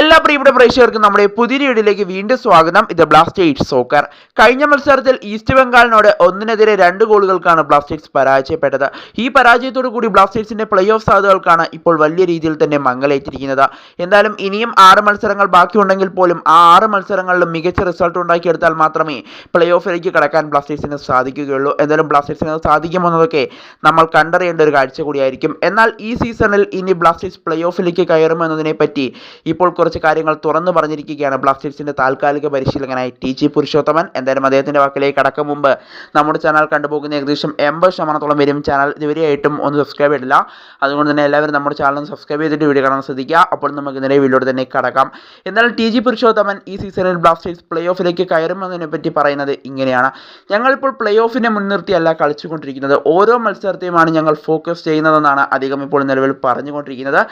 എല്ലാ പ്രിയപ്പെട്ട പ്രേക്ഷകർക്കും നമ്മുടെ പുതിയ വീഡിയോയിലേക്ക് വീണ്ടും സ്വാഗതം. ഇത് ബ്ലാസ്റ്റേഴ്സ് സോക്കർ കഴിഞ്ഞ മത്സരത്തിൽ ഈസ്റ്റ് ബംഗാളിനോട് ഒന്നിനെതിരെ രണ്ട് ഗോളുകൾക്കാണ് ബ്ലാസ്റ്റേഴ്സ് പരാജയപ്പെട്ടത്. ഈ പരാജയത്തോടു കൂടി ബ്ലാസ്റ്റേഴ്സിന്റെ പ്ലേ ഓഫ് സാധ്യതകൾക്കാണ് ഇപ്പോൾ വലിയ രീതിയിൽ തന്നെ മങ്ങലേറ്റിരിക്കുന്നത്. എന്തായാലും ഇനിയും ആറ് മത്സരങ്ങൾ ബാക്കിയുണ്ടെങ്കിൽ പോലും ആ ആറ് മത്സരങ്ങളിലും മികച്ച റിസൾട്ട് ഉണ്ടാക്കിയെടുത്താൽ മാത്രമേ പ്ലേ ഓഫിലേക്ക് കടക്കാൻ ബ്ലാസ്റ്റേഴ്സിന് സാധിക്കുകയുള്ളൂ. എന്തായാലും ബ്ലാസ്റ്റേഴ്സിന് സാധിക്കുമെന്നതൊക്കെ നമ്മൾ കണ്ടറിയേണ്ട ഒരു കാഴ്ച കൂടിയായിരിക്കും. എന്നാൽ ഈ സീസണിൽ ഇനി ബ്ലാസ്റ്റേഴ്സ് പ്ലേ ഓഫിലേക്ക് കയറുമെന്നതിനെ പറ്റി ഇപ്പോൾ കുറച്ച് കാര്യങ്ങൾ തുറന്നു പറഞ്ഞിരിക്കുകയാണ്. ബ്ലാസ്റ്റേഴ്സിന്റെ താൽക്കാലിക പരിശീലകനായി ടി ജി പുരുഷോത്തമൻ. എന്തായാലും അദ്ദേഹത്തിന്റെ വാക്കിലേക്ക് കടക്കും മുമ്പ് നമ്മുടെ ചാനൽ കണ്ടുപോകുന്ന ഏകദേശം എൺപത് ശതമാനത്തോളം വരും ചാനൽ ഇതുവരെയായിട്ടും ഒന്ന് സബ്സ്ക്രൈബ് ചെയ്തില്ല അതുകൊണ്ട് തന്നെ എല്ലാവരും നമ്മുടെ ചാനൽ ഒന്ന് സബ്സ്ക്രൈബ് ചെയ്തിട്ട് വീഡിയോ കാണാൻ ശ്രദ്ധിക്കുക. അപ്പോൾ നമുക്ക് നേരെ വീഡിയോയുടെ തന്നെ കടക്കാം. എന്നാൽ ടി ജി പുരുഷോത്തമൻ ഈ സീസണിൽ ബ്ലാസ്റ്റേഴ്സ് പ്ലേ ഓഫിലേക്ക് കയറുമെന്നതിനെ പറ്റി പറയുന്നത് ഇങ്ങനെയാണ്. ഞങ്ങളിപ്പോൾ പ്ലേ ഓഫിനെ മുൻനിർത്തിയല്ല കളിച്ചുകൊണ്ടിരിക്കുന്നത്. ഓരോ മത്സരത്തെയുമാണ് ഞങ്ങൾ ഫോക്കസ് ചെയ്യുന്നതെന്നാണ് അധികം ഇപ്പോൾ നിലവിൽ പറഞ്ഞുകൊണ്ടിരിക്കുന്നത്.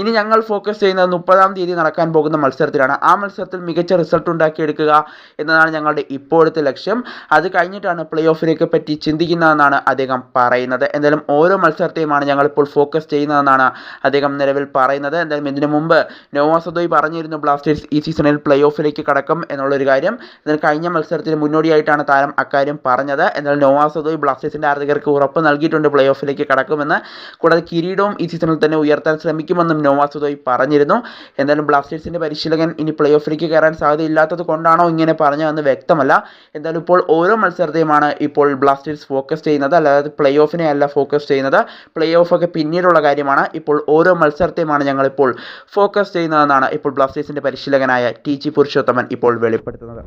ഇനി ഞങ്ങൾ ഫോക്കസ് ചെയ്യുന്നത് മുപ്പതാം തീയതി നടക്കാൻ പോകുന്ന മത്സരത്തിലാണ്. ആ മത്സരത്തിൽ മികച്ച റിസൾട്ട് ഉണ്ടാക്കിയെടുക്കുക എന്നതാണ് ഞങ്ങളുടെ ഇപ്പോഴത്തെ ലക്ഷ്യം. അത് കഴിഞ്ഞിട്ടാണ് പ്ലേ ഓഫിലേക്ക് പറ്റി ചിന്തിക്കുന്നതെന്നാണ് അദ്ദേഹം പറയുന്നത്. എന്തായാലും ഓരോ മത്സരത്തെയുമാണ് ഞങ്ങളിപ്പോൾ ഫോക്കസ് ചെയ്യുന്നതെന്നാണ് അദ്ദേഹം നിലവിൽ പറയുന്നത്. എന്തായാലും ഇതിനു മുമ്പ് നോവാ സദോയ് പറഞ്ഞിരുന്നു ബ്ലാസ്റ്റേഴ്സ് ഈ സീസണിൽ പ്ലേ ഓഫിലേക്ക് കടക്കും എന്നുള്ളൊരു കാര്യം. എന്നാൽ കഴിഞ്ഞ മത്സരത്തിന് മുന്നോടിയായിട്ടാണ് താരം അക്കാര്യം പറഞ്ഞത്. എന്നാൽ നോവാ സദോയ് ബ്ലാസ്റ്റേഴ്സിന്റെ ആരാധകർക്ക് ഉറപ്പ് നൽകിയിട്ടുണ്ട് പ്ലേ ഓഫിലേക്ക് കടക്കുമെന്ന്. കൂടാതെ കിരീടവും ഈ സീസണിൽ തന്നെ ഉയർത്താൻ ശ്രമിക്കുമെന്നും നോവാ സദോയ് പറഞ്ഞിരുന്നു. എന്തായാലും ബ്ലാസ്റ്റേഴ്സിന്റെ പരിശീലകൻ ഇനി പ്ലേ ഓഫിലേക്ക് കയറാൻ സാധ്യതയില്ലാത്തത് കൊണ്ടാണോ ഇങ്ങനെ പറഞ്ഞതെന്ന് വ്യക്തമല്ല. എന്തായാലും ഇപ്പോൾ ഓരോ മത്സരത്തെയുമാണ് ഇപ്പോൾ ബ്ലാസ്റ്റേഴ്സ് ഫോക്കസ് ചെയ്യുന്നത്. അല്ലാതെ പ്ലേ ഓഫിനെ അല്ല ഫോക്കസ് ചെയ്യുന്നത്. പ്ലേ ഓഫൊക്കെ പിന്നീടുള്ള കാര്യമാണ്. ഇപ്പോൾ ഓരോ മത്സരത്തെയുമാണ് ഞങ്ങളിപ്പോൾ ഫോക്കസ് ചെയ്യുന്നതെന്നാണ് ഇപ്പോൾ ബ്ലാസ്റ്റേഴ്സിന്റെ പരിശീലകനായ ടി ജി പുരുഷോത്തമൻ ഇപ്പോൾ വെളിപ്പെടുത്തുന്നത്.